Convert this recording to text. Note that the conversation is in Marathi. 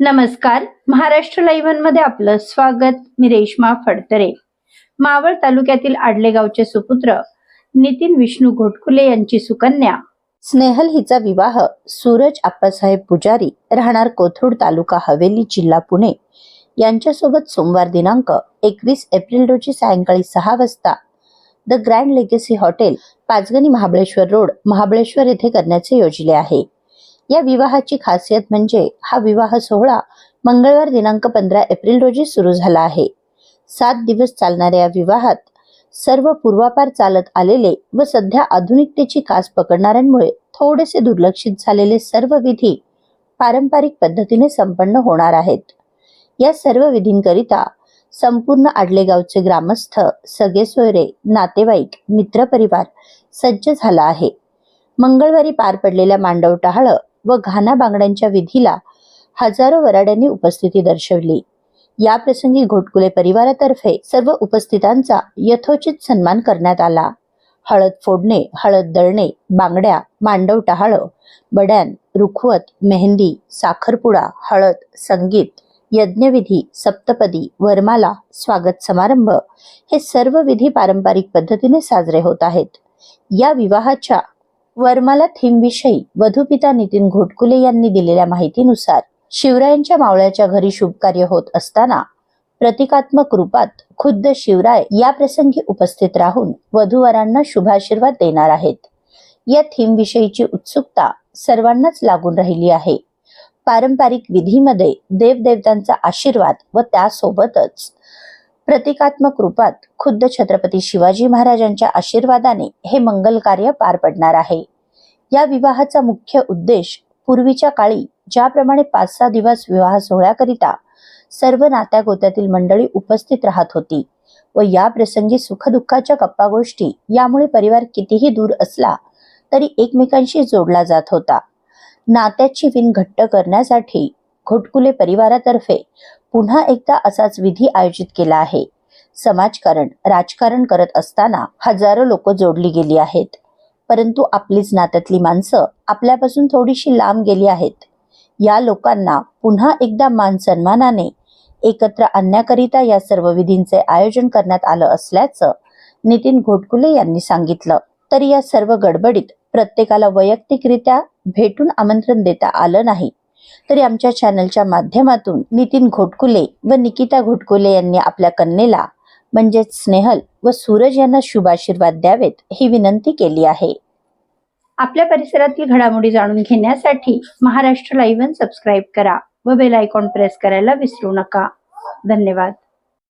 नमस्कार. महाराष्ट्र लाईव्हनमध्ये आपलं स्वागत. मी रेश्मा फडतरे. मावळ तालुक्यातील आडलेगावचे सुपुत्र नितीन विष्णू घोटकुले यांची सुकन्या. स्नेहल हिचा विवाह सूरज आप्पासाहेब पुजारी राहणार कोथरूड तालुका हवेली जिल्हा पुणे यांच्यासोबत सोमवार दिनांक एकवीस एप्रिल रोजी सायंकाळी सहा वाजता the grand legacy hotel Panchgani Mahabaleshwar road Mahabaleshwar येथे करण्याचे योजले आहे. या विवाहाची खासियत म्हणजे हा विवाह सोहळा मंगळवार दिनांक पंधरा एप्रिल रोजी सुरू झाला आहे. सात दिवस चालणाऱ्या या विवाहात सर्व पूर्वापार चालत आलेले व सध्या आधुनिकतेची कास पकडणाऱ्यांमुळे थोडेसे दुर्लक्षित झालेले सर्व विधी पारंपरिक पद्धतीने संपन्न होणार आहेत. या सर्व विधींकरिता संपूर्ण आडलेगावचे ग्रामस्थ सगळे सोयरे नातेवाईक मित्रपरिवार सज्ज झाला आहे. मंगळवारी पार पडलेल्या मांडव टहाळ व घाना बांगड्यांच्या विधीला हजारो वराड्यांनी उपस्थिती दर्शवली. या प्रसंगी घोटकुले परिवारातर्फे सर्व उपस्थितांचा यथोचित सन्मान करण्यात आला. हळद फोडणे हळद दळणे बांगड्या मांडव टहाळ बड्यान रुखवत मेहंदी साखरपुडा हळद संगीत यज्ञविधी सप्तपदी वरमाला स्वागत समारंभ हे सर्व विधी पारंपरिक पद्धतीने साजरे होत आहेत. या विवाहाच्या वर्माला थीमविषयी वधूपिता नितीन घोटकुले यांनी दिलेल्या माहितीनुसार शिवरायांच्या मावळ्याच्या घरी शुभकार्य होत असताना प्रतिकात्मक रूपात खुद्द शिवराय या प्रसंगी उपस्थित राहून वधूवरांना शुभाशीर्वाद देणार आहेत. या थीमविषयीची उत्सुकता सर्वांनाच लागून राहिली आहे. पारंपरिक विधीमध्ये देवदेवतांचा आशीर्वाद व त्यासोबतच प्रतिकात्मक रूपात खुद्द छत्रपती शिवाजी महाराजांच्या आशीर्वादाने हे मंगल कार्य पार पडणार आहे. या विवाहाचा मुख्य उद्देश पूर्वीच्या काळी ज्याप्रमाणे पाच सहा दिवस विवाह सोहळ्याकरिता सर्व नात्या गोत्यातील मंडळी उपस्थित राहत होती व या प्रसंगी सुखदुःखाच्या गप्पा गोष्टी यामुळे परिवार कितीही दूर असला तरी एकमेकांशी जोडला जात होता. नात्याची विण घट्ट करण्यासाठी घोटकुले परिवारातर्फे पुन्हा एकदा असाच विधी आयोजित केला आहे. समाजकारण राजकारण करत असताना हजारो लोक जोडली गेली आहेत. परंतु आपलीच नात्यातली माणसं आपल्यापासून थोडीशी लांब गेली आहेत. या लोकांना पुन्हा एकदा मान सन्मानाने एकत्र आणण्याकरिता या सर्व विधींचे आयोजन करण्यात आलं असल्याचं नितीन घोटकुले यांनी सांगितलं. तर या सर्व गडबडीत प्रत्येकाला वैयक्तिकरित्या भेटून आमंत्रण देता आलं नाही. तरी आमच्या चॅनलच्या माध्यमातून नितीन घोटकुले व निकिता घोटकुले यांनी आपल्या कन्येला म्हणजेच स्नेहल व सूरज यांना शुभाशीर्वाद द्यावेत ही विनंती केली आहे. आपल्या परिसरातील घडामोडी जाणून घेण्यासाठी महाराष्ट्र लाईव्ह सबस्क्राईब करा व बेल आयकॉन प्रेस करायला विसरू नका. धन्यवाद.